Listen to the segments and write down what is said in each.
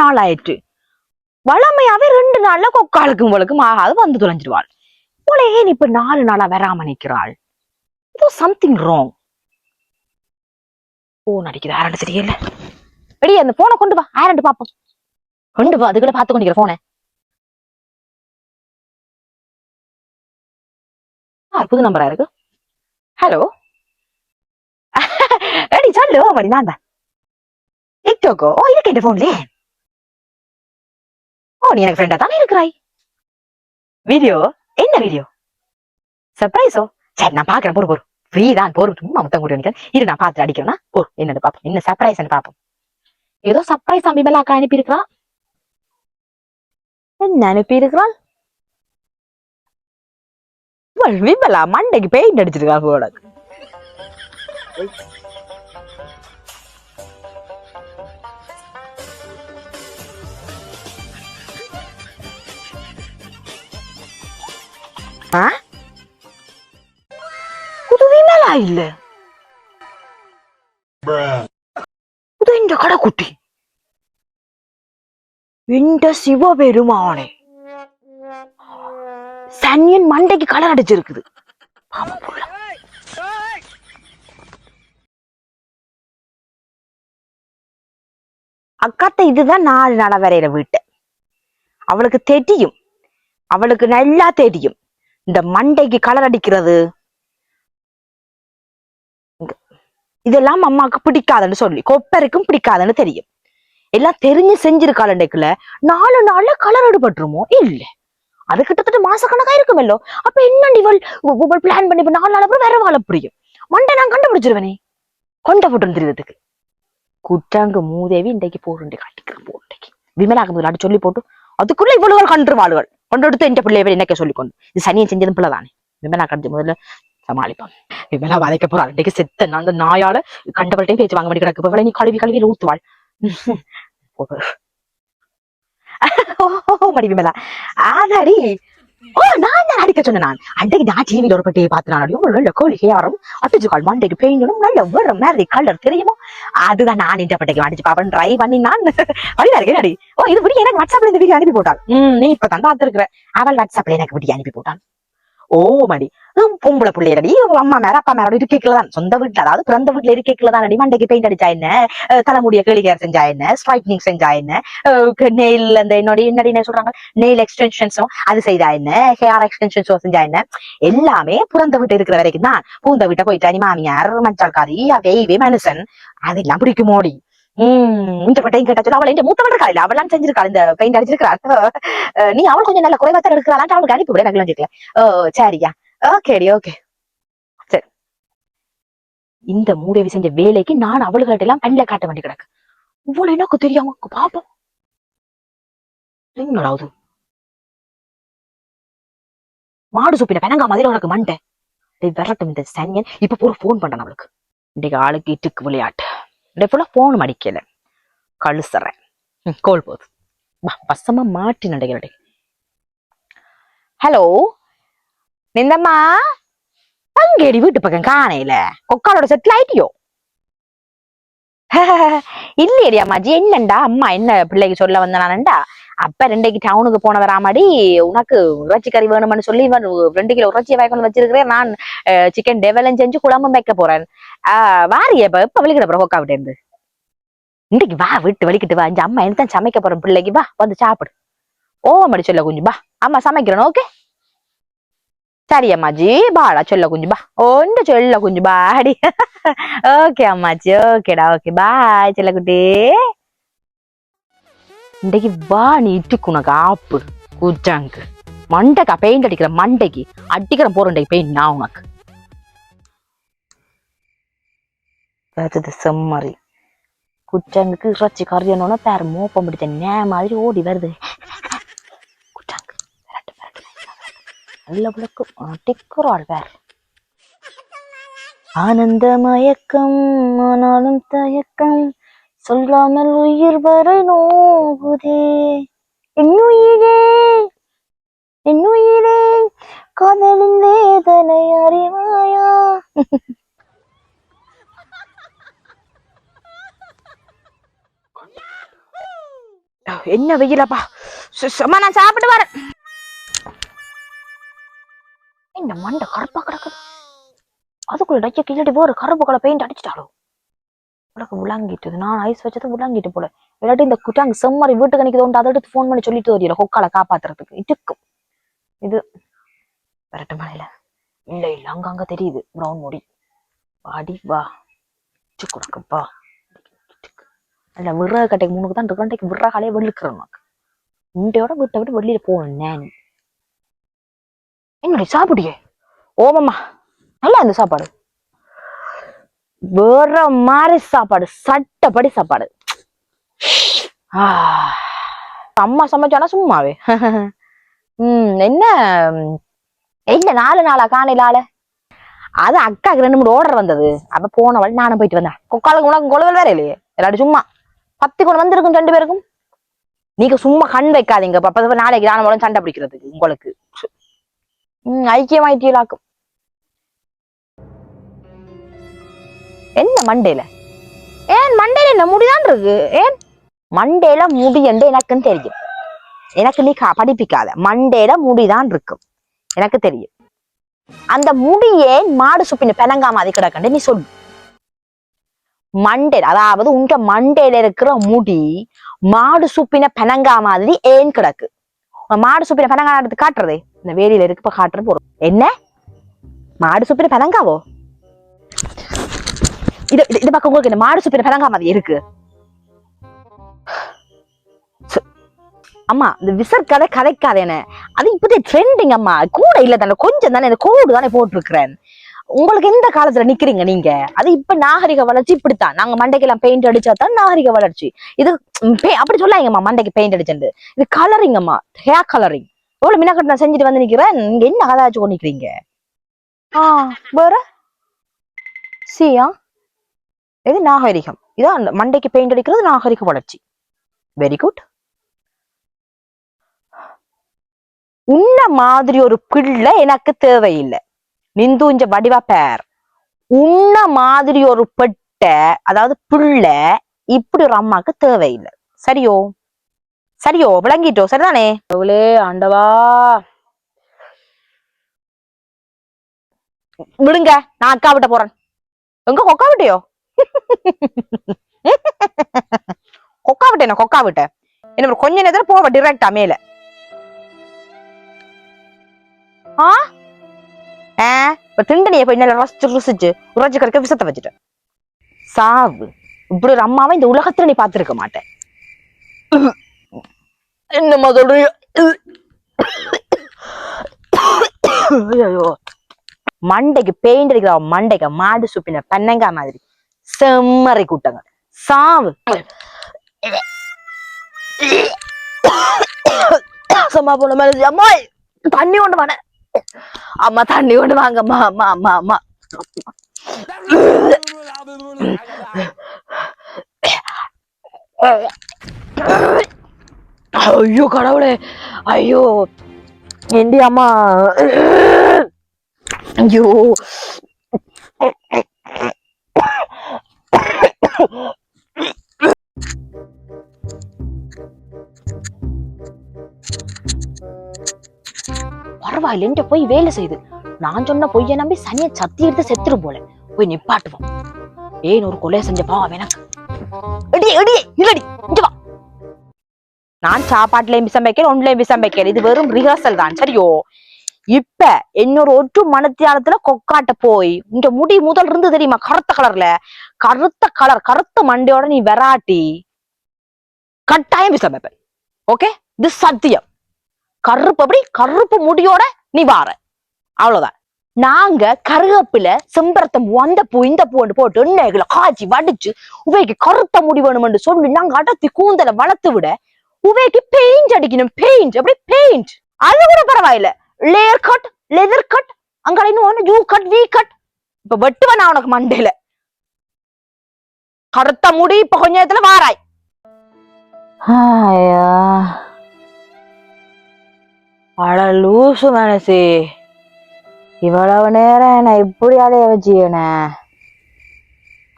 நாள் ஆயிற்று வளமையாவே ரெண்டு நாள்ல கொக்காளுக்கும் உங்களுக்கும் ஆகாது வந்து தொலைஞ்சிருவாள். போல ஏன் இப்ப நாலு நாளா வராம நிக்கிறாள் இது சம்திங் ராங் போன் அடிக்குது ஆரண்டு தெரியல. எடி அந்த போனை கொண்டு வா ஆரண்டு பாப்போம் கொண்டு வா அதுக்குள்ள பாத்து கொண்டிருக்கிற போனை புது நம்பரா இருக்கு. ஹலோ எடி சொல்லு மடி நான் தான். டிக்டாக்கோ ஓ? இருக்கு என் போன்லயே ஓ நீ எனக்கு ஃப்ரெண்டா தானே இருக்கிறாய்? வீடியோ என்ன வீடியோ சர்ப்ரைஸோ சரி நான் பாக்குறேன் போரு போரு ஃப்ரீ தான் போரு சும்மா மொத்தம் கூட நினைக்கிறேன் இரு நான் பார்த்து அடிக்கிறேன்னா போ என்னன்னு பாப்போம் என்ன சர்ப்ரைஸ் பாப்போம் ஏதோ சர்ப்ரைஸ் அம்பி மேல அக்கா அனுப்பியிருக்கிறான். என்ன அனுப்பி இருக்கிறாள் விமலா மண்டைக்கு பெயிண்ட் அடிச்சிருக்கா போட விமலா இல்ல? இது இந்த கடைக்குட்டி. இந்த சிவபெருமானே. சனியன் மண்டைக்கு களை அடிச்சிருக்குது. அக்காத்த இதுதான் நாலு நாளா வரைகிற வீட்டு. அவளுக்கு தெரியும். அவளுக்கு நல்லா தெரியும். இந்த மண்டைக்கு கலர் அடிக்கிறது. இதெல்லாம் அம்மாவுக்கு பிடிக்காதுன்னு சொல்லி கொப்பருக்கும் பிடிக்காதுன்னு தெரியும். எல்லாம் தெரிஞ்சு செஞ்சிருக்காளண்டைக்குள்ள நாலு நாள்ல கலர் எடுபட்டுருமோ? இல்ல. அது கிட்டத்தட்ட மாசக்கணக்கா இருக்குமல்லோ? அப்ப என்ன இவள்? இவள் பிளான் பண்ணி நாலு நாள் அப்புறம் வேற வாழ புரியும். மண்டை நான் கண்டுபிடிச்சிருவேனே. கொண்ட போட்டு தெரியுறதுக்கு குற்றாங்க மூதேவி இன்றைக்கு போடுண்டே காட்டிக்கிறேன் போட்டுக்கு விமலாக முதல்ல சொல்லி போட்டு அதுக்குள்ள இவ்வளவு கன்று வாழ்கள் கொண்டெடுத்து எந்த பிள்ளைய என்னக்க சொல்லிக்கொண்டு இது சனியை செஞ்சதும் பிள்ளை தானே விமலா கடிச்சு முதல்ல சமாளிப்பான் விமலா வதைக்க போறா அன்றைக்கு செத்த நான் அந்த நாயால கண்டவள்கிட்டையும் பேச்சு வாங்க வேண்டி கிடக்கு இவளை நீ கழுவி கழுவி ஊத்துவாள் மடி விமலா ஆதாடி ஓ நான் தான் அடிக்க சொன்னேன் நான்? அன்றைக்கு நான் டிவியில் ஒரு பட்டியை பார்த்து நான் அடியும் நல்ல கோழிகை யாரும் அட்டிச்சுக்கால் மண்டைக்கு பெயிண்டும் நல்ல வேற மாதிரி கலர் தெரியுமோ? அதுதான் நான் இந்த பட்டைக்கு அடிச்சு பாப்பேன் ட்ரை பண்ணி நான். வழியா இருக்கேன் அடி. ஓ இது விடி எனக்கு வாட்ஸ்அப்ல இந்த வீடியோ அனுப்பி போட்டாள். ம் நீ இப்ப தான் பார்த்திருக்கிற. அவள் வாட்ஸ்அப்ல எனக்கு வீடியோ அனுப்பி போட்டாள். ஓ மடி பொம்பளை பிள்ளையடி. அம்மா மேல அப்பா மேல இருக்கைக்குள்ள தான். சொந்த வீட்டுல அதாவது பிறந்த வீட்டுல இருக்கைக்குள்ள தான் அடி மண்டைக்கு பெயிண்ட் அடிச்சா என்ன? தலைமுடிய கேளிகேர் செஞ்சா என்ன? ஸ்ட்ரைட்னிங் செஞ்சா என்ன? நெயில் அந்த என்னோட என்னடி என்ன சொல்றாங்க? நெயில் எக்ஸ்டென்ஷன்ஸும் அது செய்தா என்ன? ஹேர் எக்ஸ்டென்ஷன்ஸும் செஞ்சா என்ன? எல்லாமே பிறந்த வீட்டு இருக்கிற வரைக்கும் தான். பூந்த வீட்டை போயிட்டு அனி மாமியார் மஞ்சால்காரி அவைவே மனுஷன். அதெல்லாம் பிடிக்குமோடி. உம் இந்த பட்டையும் கேட்டா சொல்ல. அவள் இந்த மூத்தவள் இருக்கா இல்ல அவளாம் செஞ்சிருக்காள். இந்த பெயிண்ட் அடிச்சிருக்கா நீ அவள் கொஞ்சம் நல்ல குறைவாத்தான் இருக்கிறாளான் அவளுக்கு அனுப்பி விட. நகலாம் கேட்கல ஓ சரியா. ஓகேடி ஓகே சரி. இந்த மூதேவி செஞ்ச வேலைக்கு நான் அவளுகிட்ட எல்லாம் பல்ல காட்ட வேண்டி கிடக்கு. இவ்வளவு எனக்கு தெரியாம பாப்போம். என்னடா அது மாடு சுப்பின பெனங்கா மாதிரி உனக்கு மண்டை. டேய் விரட்டும் இந்த சனியன். இப்ப போற ஃபோன் பண்றேன் அவளுக்கு. இன்றைக்கு ஆளுக்கு இட்டுக்கு விளையாட்டு. இன்றைக்கு ஃபுல்லா போன் அடிக்கல கழுசுறேன். ம், கோல் போகுது வா வசமா மாட்டி நடைகிறடே ஹலோ நிந்தம்மா? தங்கேடி வீட்டு பக்கம் காணையில கொக்காலோட செட்டில் ஆயிட்டியோ? இல்லையடி அம்மாஜி என்னண்டா? அம்மா என்ன பிள்ளைக்கு சொல்ல வந்தானண்டா அப்ப ரெண்டைக்கு டவுனுக்கு போன வராமடி உனக்கு இறைச்சி கறி வேணும்னு சொல்லி இவன் ரெண்டு கிலோ இறைச்சி வாய்க்கொண்டு வச்சிருக்கிறேன். நான் சிக்கன் டெவலும் செஞ்சு குழம்பும் வைக்க போறேன். ஆஹ் வாரிய இப்ப எப்ப வெளிக்கிட போற கொக்கா விட்டு இருந்து? இன்றைக்கு வா விட்டு வலிக்கிட்டு வா. இந்த அம்மா என்ன சமைக்க போறேன் பிள்ளைக்கு வா வந்து சாப்பிடு. ஓ மடி சொல்ல குஞ்சு பா அம்மா சமைக்கிறேன் ஓகே சரி அம்மாஜி பாடா சொல்ல குஞ்சு பா ஒன்று சொல்ல குஞ்சு பாடி ஓகே அம்மாச்சி ஓகேடா ஓகே பாய் செல்லக்குட்டி. இன்றைக்கு வா நீ இட்டுக்கு உனக்கு ஆப்பு குஜாங்கு. மண்டைக்கா பெயிண்ட் அடிக்கிற மண்டைக்கு. அடிக்கிற போறண்டை பெயிண்ட் நான் உனக்கு. வருது செம்மறி. குச்சாங்குக்கு இறைச்சி கறியணும்னா பேர் மோப்பம் பிடிச்ச நே மாதிரி ஓடி வருது. குச்சாங்கு நல்ல விளக்கு. அடிக்கிறாள் பேர் ஆனந்த மயக்கம் ஆனாலும் தயக்கம். சொல்லாமல் உயிர் வரை நோகுதே என்னுயிரே என்னுயிரே காதலின் வேதனை அறிவாயா? என்ன வெயிலப்பா? சு- சும்மா நான் சாப்பிட்டு வரேன். என்ன மண்டை கருப்பா கிடக்குது. அதுக்குள்ள டச்ச கிள்ளடி போற கருப்பு கலர் பெயிண்ட் அடிச்சிட்டாலோ உனக்கு விளங்கிட்டது நான் ஐஸ் வச்சது உலாங்கிட்டு போல. இல்லாட்டி இந்த குட்டாங்க செம்மறி வீட்டுக்கு நிற்குது அதை எடுத்து ஃபோன் பண்ணி சொல்லிட்டு வரையில ஹொக்கால காப்பாத்துறதுக்கு. இட்டுக்கும். இது விரட்டு மலையில. இல்ல இல்ல அங்கங்க தெரியுது. ப்ரௌன் முடி. வாடி வா. குடக்கப்பா இல்ல விறகு கட்டைக்கு மூணுக்கு தான் இருக்கண்டைக்கு விறகாலே வெளுக்கிறேன் உனக்கு. உண்டையோட வீட்டை விட்டு வெளியில போகணும் நான். என்னடி சாப்பிடியே? ஓமம்மா நல்லா இந்த சாப்பாடு. வேற மாதிரி சாப்பாடு சட்டப்படி சாப்பாடு. அம்மா சமைச்சானா சும்மாவே. உம் என்ன? இல்ல நாலு நாளா காணையில ஆள அது அக்காக்கு ரெண்டு மூணு ஆர்டர் வந்தது. அப்ப போன வழி நானும் போயிட்டு வந்தேன். கொக்காலுக்கு உனக்கு கொழுவல் வேற இல்லையே? எல்லாரும் சும்மா. பத்து கொண்டு வந்திருக்கும் ரெண்டு பேருக்கும். நீங்க சும்மா கண் வைக்காதீங்க. அப்ப நாளைக்கு நானும் சண்டை பிடிக்கிறதுக்கு உங்களுக்கு. ம் ஐக்கியமாயிட்டீங்களாக்கும் என்ன மண்டேல ஏன் மண்டேல என்ன முடிதான் இருக்கு? ஏன்? மண்டேல முடி என்று எனக்கும் தெரியும். எனக்கு நீ படிப்பிக்காத. மண்டேல முடிதான் இருக்கும். எனக்கு தெரியும். அந்த முடி ஏன் மாடு சுப்பின பெனங்கா மாதிரி கிடக்கண்டு நீ சொல்லு. மண்டே அதாவது உங்க மண்டையில இருக்கிற முடி மாடு சுப்பின பெனங்கா மாதிரி ஏன் கிடக்கு? மாடு சுப்பின பெனங்கா எடுத்து காட்டுறது. இந்த வேலியில இருக்கு இப்ப காட்டுறது போறோம் என்ன? மாடு சுப்பின பெனங்காவோ? இது இது- பக்கம் உங்களுக்கு இந்த மாடு சுப்பின பெனங்கா மாதிரி இருக்கு அம்மா இந்த விசர் கதை கதைக்காதேன அது இப்போதைய ட்ரெண்டிங் அம்மா. கூட இல்ல தானே கொஞ்சம் தானே இந்த கோடு தானே போட்டிருக்கிறேன். உங்களுக்கு எந்த காலத்துல நிக்கிறீங்க நீங்க? அது இப்ப நாகரிக வளர்ச்சி இப்படித்தான். நாங்க மண்டைக்கெல்லாம் பெயிண்ட் அடிச்சா தான் நாகரிக வளர்ச்சி. இது அப்படி சொல்லாங்கம்மா மண்டைக்கு பெயிண்ட் அடிச்சது இது கலரிங் அம்மா. ஹேர் கலரிங் எவ்வளவு மினக்கட்டு நான் செஞ்சுட்டு வந்து நிக்கிறேன்? நீங்க என்ன கதாச்சு கொண்டு நிக்கிறீங்க? ஆ வேற? சியா? இது நாகரிகம். இதான் அந்த மண்டைக்கு பெயிண்ட் அடிக்கிறது நாகரிக வளர்ச்சி. வெரி குட் உன்ன மாதிரி ஒரு பிள்ளை எனக்கு தேவையில்லை. நிந்துஞ்ச வடிவா பேர். உன்ன மாதிரி ஒரு பெட்டை அதாவது பிள்ளை இப்படி ஒரு அம்மாக்கு தேவையில்லை. சரியோ? சரியோ? விளங்கிட்டோ? சரிதானே? அவளே ஆண்டவா. விடுங்க நான் அக்கா விட்ட போறேன். எங்க கொக்கா விட்டையோ கொக்கா விட்டேன் கொக்கா விட்ட? என்ன கொஞ்ச நேரத்துல போவ டிரெக்டா மேல. ஆ? ஆ? இப்ப திண்டனிய போய் நல்லா ரசிச்சு ருசிச்சு உறைச்சு கறக்க விஷத்தை வச்சுட்டேன். சாவு. இப்படி ஒரு அம்மாவை இந்த உலகத்துல நீ பார்த்திருக்க மாட்டேன். என்னம்மா சொல்றீங்க ஐயோ மண்டைக்கு பெயிண்ட் அடிக்கிற மண்டைக்கு மாடு சுப்பின பன்னங்கா மாதிரி. செம்மறை கூட்டங்கள். சாவு. சும்மா போன மாதிரி அம்மா தண்ணி கொண்டு வாங்க அம்மா தண்ணி கொண்டு வாங்க அம்மா அம்மா அம்மா. அம்மா ஐயோ கடவுளே. ஐயோ. ஏண்டி அம்மா. ஐயோ. பரவாயில்ல என்கிட்ட போய் வேலை செய்யுது நான் சொன்ன பொய்ய நம்பி சனியை சத்தி எடுத்து செத்துரு போல. போய் நிப்பாட்டுவோம் ஏன் ஒரு கொலை செஞ்ச பாவம் எனக்கு? எடி எடி இல்லடி இங்க வா. நான் சாப்பாட்டுலயும் விஷம் வைக்கிறேன் ஒன்லயும் விஷம் வைக்கிறேன் இது வெறும் ரிஹர்சல் தான் சரியோ? இப்ப என்னோட ஒற்று மனத்தியாலத்துல கொக்காட்ட போய் இந்த முடி முதல் இருந்து தெரியுமா கருத்த கலர்ல கருத்த கலர் கருத்த மண்டையோட நீ வெராட்டி கட்டாயம் விஷம் வைப்பேன் ஓகே இது சத்தியம். கருப்பு அப்படி கருப்பு முடியோட நீ வார. அவ்வளவுதான். நாங்க கருவேப்பில செம்பரத்தம் அந்த பூ இந்த பூண்டு போட்டு எண்ணெய்களை காய்ச்சி வடிச்சு உவைக்கு கருத்த முடி வேணும்னு சொல்லி நாங்க அடர்த்தி கூந்தலை வளர்த்து விட உவைக்கு பெயிண்ட் அடிக்கணும் பெயிண்ட் அப்படி பெயிண்ட் அது கூட பரவாயில்ல. லேயர் கட் லெதர் கட் அங்க இன்னும் யூ கட் வி கட் இப்ப வெட்டுவேன் நான் உனக்கு மண்டையில. கருத்த முடி இப்ப கொஞ்ச நேரத்துல வாராய். ஆயா அட லூசு மனசு. இவ்வளவு நேரம் என்ன இப்படி அலைய வச்சியன.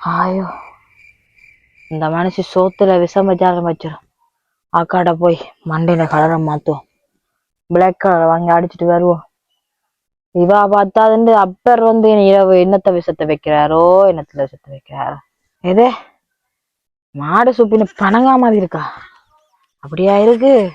ஆயோ இந்த மனசு சோத்துல விஷம் வச்ச ஆரம்பிச்சிடும் அக்காட போய் மண்டையில கலரை மாத்துவோம். பிளாக் கலர் வாங்கி அடிச்சிட்டு வருவோம். இவா பார்த்தாதுண்டு அப்பர் வந்து இரவு என்னத்தை விஷத்தை வைக்கிறாரோ என்னத்துல விஷத்தை வைக்கிறாரோ. எதே? மாடு சுப்பின்னு பணங்கா மாதிரி இருக்கா? அப்படியா இருக்கு?